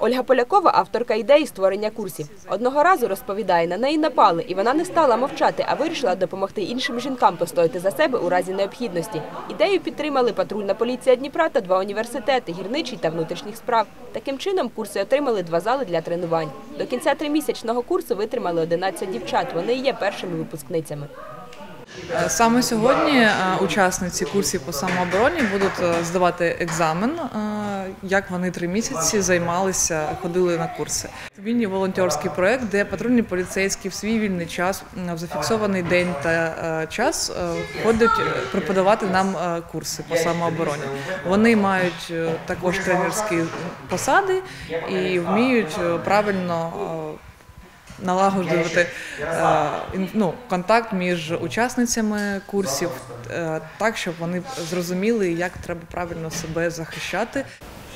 Ольга Полякова – авторка ідеї створення курсів. Одного разу, розповідає, на неї напали, і вона не стала мовчати, а вирішила допомогти іншим жінкам постояти за себе у разі необхідності. Ідею підтримали патрульна поліція Дніпра та два університети – гірничий та внутрішніх справ. Таким чином, курси отримали два зали для тренувань. До кінця тримісячного курсу витримали 11 дівчат. Вони є першими випускницями. Е, Саме сьогодні е, учасниці курсів по самообороні будуть е, здавати екзамен, як вони три місяці займалися, ходили на курси. Він волонтерський проект, де патрульні поліцейські в свій вільний час в зафіксований день та час ходять преподавати нам курси по самообороні. Вони мають також тренерські посади і вміють правильно. Налагоджувати е, ну, контакт між учасницями курсів, е, так, щоб вони зрозуміли, як треба правильно себе захищати.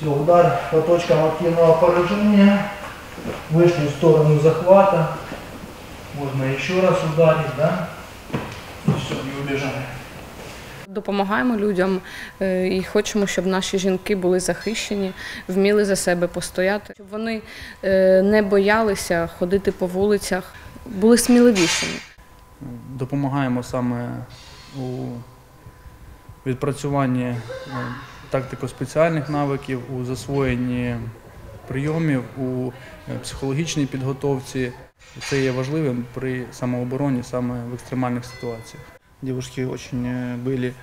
Все, удар по точкам активного поражения, вышли в сторону захвата. Можно еще раз ударить, да? И все, и убежали. Допомагаємо людям е, і хочемо, щоб наші жінки були захищені, вміли за себе постояти, щоб вони е, не боялися ходити по вулицях, були сміливішими. допомагаємо саме у відпрацюванні е, тактико-спеціальних навиків, у засвоєнні прийомів, у психологічній підготовці. Це є важливим при самообороні саме в екстремальних ситуаціях. Девушки очень э, были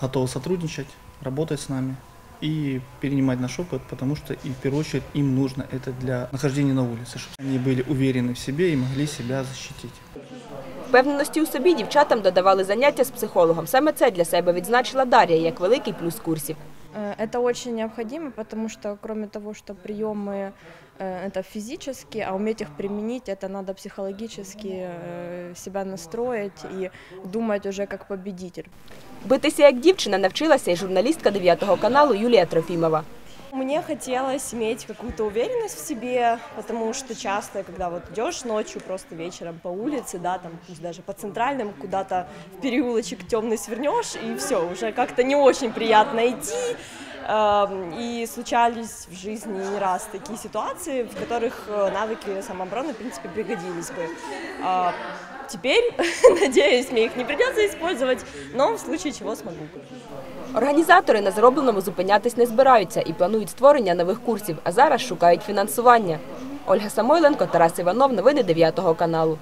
готовы сотрудничать, работать с нами и перенимать наш опыт, потому что и в первую очередь им нужно это для нахождения на улице, чтобы они были уверены в себе и могли себя защитить. Впевненості у собі дівчатам додавали заняття з психологом. Саме це для себе відзначила Дар'я як великий плюс курсів. Э, Это очень необходимо, потому что кроме того, что приемы э, это физически, а уметь их применить, это надо психологически э, себя настроить и думать уже как победитель. Битися як дівчина навчилася і журналістка 9 каналу Юлія Трофімова. Мне хотелось иметь какую-то уверенность в себе, потому что часто, когда вот идешь ночью просто вечером по улице, да, там пусть даже по центральным, куда-то в переулочек темный свернешь, и все, уже как-то не очень приятно идти. Эм, И случались в жизни не раз такие ситуации, в которых э, навыки самообороны, в принципе, пригодились бы. Теперь, надеюсь, мне их не придется использовать, но в случае чего смогу. Організатори на зробленому зупинятись не збираються і планують створення нових курсів, а зараз шукають фінансування. Ольга Самойленко, Тарас Іванов, новини 9 каналу.